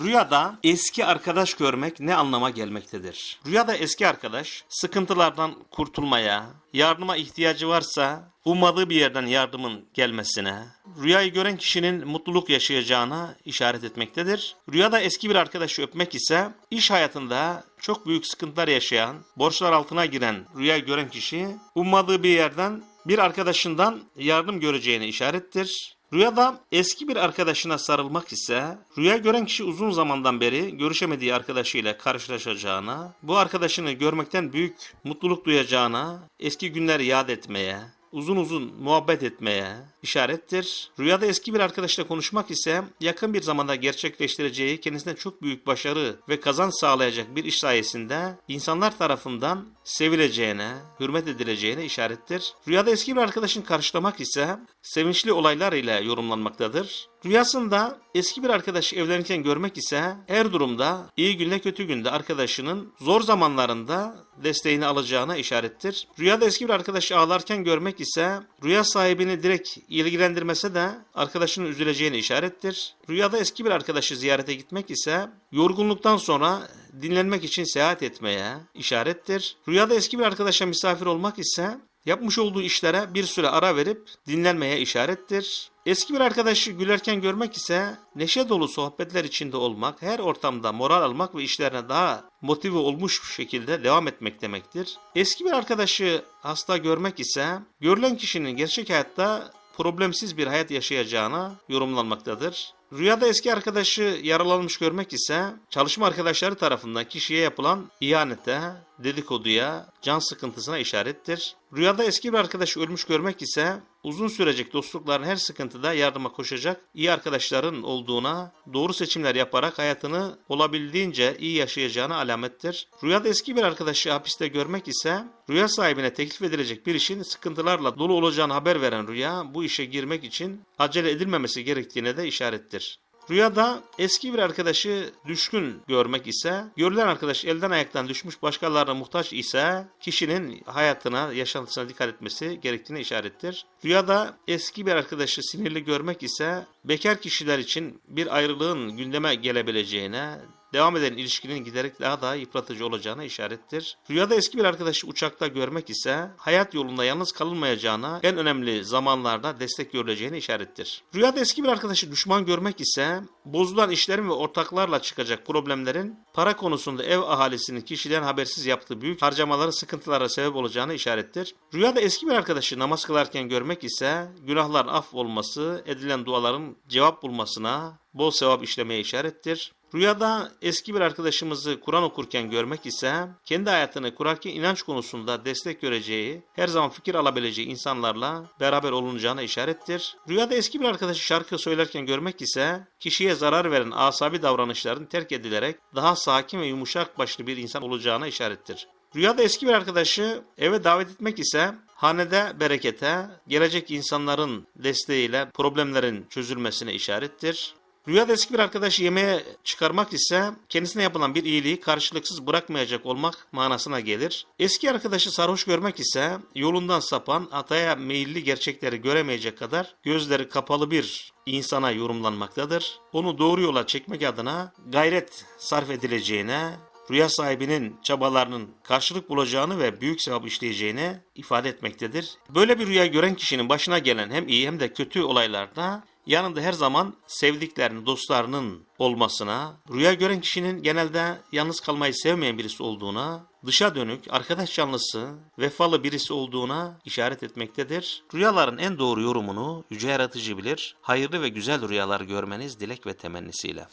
Rüyada eski arkadaş görmek ne anlama gelmektedir? Rüyada eski arkadaş sıkıntılardan kurtulmaya, yardıma ihtiyacı varsa ummadığı bir yerden yardımın gelmesine, rüyayı gören kişinin mutluluk yaşayacağına işaret etmektedir. Rüyada eski bir arkadaşı öpmek ise iş hayatında çok büyük sıkıntılar yaşayan, borçlar altına giren rüya gören kişi ummadığı bir yerden bir arkadaşından yardım göreceğine işarettir. Rüyada eski bir arkadaşına sarılmak ise rüya gören kişi uzun zamandan beri görüşemediği arkadaşıyla karşılaşacağına, bu arkadaşını görmekten büyük mutluluk duyacağına, eski günleri yad etmeye, uzun uzun muhabbet etmeye işarettir. Rüyada eski bir arkadaşla konuşmak ise yakın bir zamanda gerçekleştireceği kendisine çok büyük başarı ve kazanç sağlayacak bir iş sayesinde insanlar tarafından sevileceğine, hürmet edileceğine işarettir. Rüyada eski bir arkadaşın karşılamak ise sevinçli olaylar ile yorumlanmaktadır. Rüyasında eski bir arkadaşı evlenirken görmek ise her durumda iyi günde kötü günde arkadaşının zor zamanlarında desteğini alacağına işarettir. Rüyada eski bir arkadaşı ağlarken görmek ise rüya sahibini direkt ilgilendirmese de arkadaşının üzüleceğine işarettir. Rüyada eski bir arkadaşı ziyarete gitmek ise yorgunluktan sonra dinlenmek için seyahat etmeye işarettir. Rüyada eski bir arkadaşa misafir olmak ise yapmış olduğu işlere bir süre ara verip dinlenmeye işarettir. Eski bir arkadaşı gülerken görmek ise neşe dolu sohbetler içinde olmak, her ortamda moral almak ve işlerine daha motive olmuş şekilde devam etmek demektir. Eski bir arkadaşı hasta görmek ise görülen kişinin gerçek hayatta problemsiz bir hayat yaşayacağına yorumlanmaktadır. Rüyada eski arkadaşı yaralanmış görmek ise çalışma arkadaşları tarafından kişiye yapılan ihanete, dedikoduya, can sıkıntısına işarettir. Rüyada eski bir arkadaşı ölmüş görmek ise uzun sürecek dostlukların her sıkıntıda yardıma koşacak iyi arkadaşların olduğuna, doğru seçimler yaparak hayatını olabildiğince iyi yaşayacağına alamettir. Rüyada eski bir arkadaşı hapiste görmek ise rüya sahibine teklif edilecek bir işin sıkıntılarla dolu olacağını haber veren rüya bu işe girmek için acele edilmemesi gerektiğine de işarettir. Rüyada eski bir arkadaşı düşkün görmek ise, görülen arkadaş elden ayaktan düşmüş başkalarına muhtaç ise kişinin hayatına, yaşantısına dikkat etmesi gerektiğine işarettir. Rüyada eski bir arkadaşı sinirli görmek ise, bekar kişiler için bir ayrılığın gündeme gelebileceğine, devam eden ilişkinin giderek daha da yıpratıcı olacağına işarettir. Rüyada eski bir arkadaşı uçakta görmek ise hayat yolunda yalnız kalınmayacağına, en önemli zamanlarda destek görüleceğine işarettir. Rüyada eski bir arkadaşı düşman görmek ise bozulan işlerin ve ortaklarla çıkacak problemlerin para konusunda ev ahalisinin kişiden habersiz yaptığı büyük harcamaları sıkıntılara sebep olacağına işarettir. Rüyada eski bir arkadaşı namaz kılarken görmek ise günahların af olması, edilen duaların cevap bulmasına, bol sevap işlemeye işarettir. Rüyada eski bir arkadaşımızı Kur'an okurken görmek ise kendi hayatını kurarken inanç konusunda destek göreceği, her zaman fikir alabileceği insanlarla beraber olunacağına işarettir. Rüyada eski bir arkadaşı şarkı söylerken görmek ise kişiye zarar veren asabi davranışların terk edilerek daha sakin ve yumuşak başlı bir insan olacağına işarettir. Rüyada eski bir arkadaşı eve davet etmek ise hanede berekete, gelecek insanların desteğiyle problemlerin çözülmesine işarettir. Rüyada eski bir arkadaşı yemeğe çıkarmak ise kendisine yapılan bir iyiliği karşılıksız bırakmayacak olmak manasına gelir. Eski arkadaşı sarhoş görmek ise yolundan sapan, hataya meyilli gerçekleri göremeyecek kadar gözleri kapalı bir insana yorumlanmaktadır. Onu doğru yola çekmek adına gayret sarf edileceğine, rüya sahibinin çabalarının karşılık bulacağını ve büyük sevap işleyeceğini ifade etmektedir. Böyle bir rüya gören kişinin başına gelen hem iyi hem de kötü olaylarda yanında her zaman sevdiklerinin, dostlarının olmasına, rüya gören kişinin genelde yalnız kalmayı sevmeyen birisi olduğuna, dışa dönük, arkadaş canlısı, vefalı birisi olduğuna işaret etmektedir. Rüyaların en doğru yorumunu Yüce Yaratıcı bilir. Hayırlı ve güzel rüyalar görmeniz dilek ve temennisiyle.